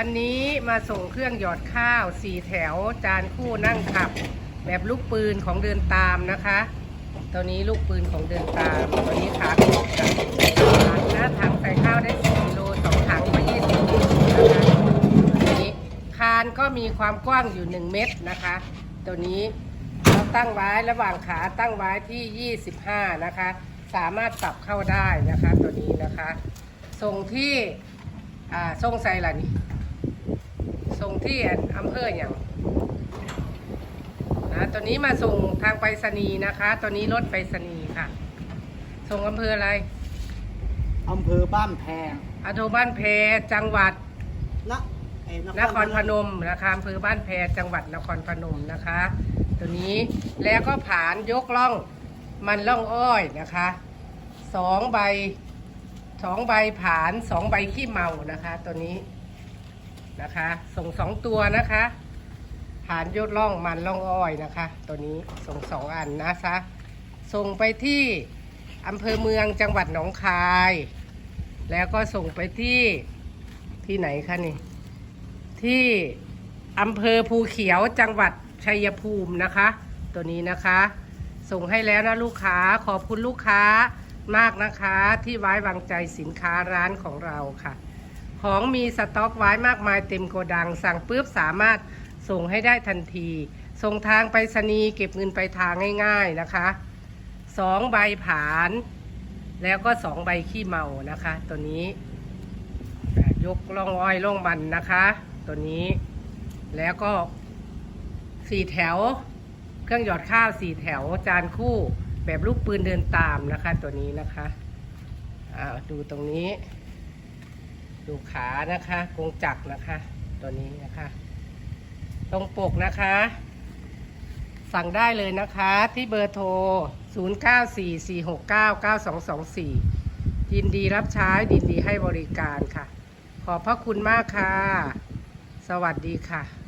วันนี้มาส่งเครื่องหยอดข้าวสี่แถวจานคู่นั่งขับ แบบลูกปืนของเดินตามนะคะตัวนี้ลูกปืนของเดินตามตัวนี้ขาโคกกับถังนะถังใส่ข้าวได้สิบกิโลสองถังก็ยี่สิบกิโลนะคะตัวนี้คานก็มีความกว้างอยู่หนึ่งเมตรนะคะ ตัวนี้เราตั้งไว้ระหว่างขาตั้งไว้ที่25นะคะ สามารถปรับเข้าได้นะคะตัวนี้นะคะส่งที่อ่าส่งใส่ละนี่ ส่งที่อำเภออย่างนะตัวนี้มาส่งทางไปรษณีย์นะคะ ตัวนี้รถไปรษณีย์ค่ะ ส่งอำเภออะไรอำเภอบ้านแพงอำเภอบ้านแพจังหวัดนะเอ่อนครพนมนะคะอำเภอบ้านแพจังหวัดนครพนมนะคะ ตัวนี้แล้วก็ผานยกล่องมันล่องอ้อยนะคะสองใบสองใบผานสองใบขี้เมานะคะ ตัวนี้ นะคะ ส่งสองตัวนะคะผานยกล่องมันล่องอ้อยนะคะ ตัวนี้ส่งสองอันนะคะส่งไปที่อำเภอเมืองจังหวัดหนองคาย แล้วก็ส่งไปที่ที่ไหนคะนี่ ที่อำเภอภูเขียวจังหวัดชัยภูมินะคะ ตัวนี้นะคะ ส่งให้แล้วนะลูกค้าขอบคุณลูกค้ามากนะคะ ที่ไว้วางใจสินค้าร้านของเราค่ะ ของมีสต็อกไว้มากมายเต็มโกดัง สั่งปุ๊บสามารถส่งให้ได้ทันที ส่งทางไปรษณีย์เก็บเงินไปทางง่ายๆนะคะสองใบผาน แล้วก็สองใบขี้เมานะคะ ตัวนี้ยกล่องอ้อยล่องมันนะคะ ตัวนี้ แล้วก็สี่แถว เครื่องหยอดข้าวสี่แถวจานคู่แบบลูกปืนเดินตามนะคะ ตัวนี้นะคะอ่าดูตรงนี้ ดูขานะคะกรงจักรนะคะ ตัวนี้นะคะ ตรงปกนะคะ สั่งได้เลยนะคะที่เบอร์โทร 0944699224 ยินดีรับใช้ยินดีให้บริการค่ะ ขอบพระคุณมากค่ะ สวัสดีค่ะ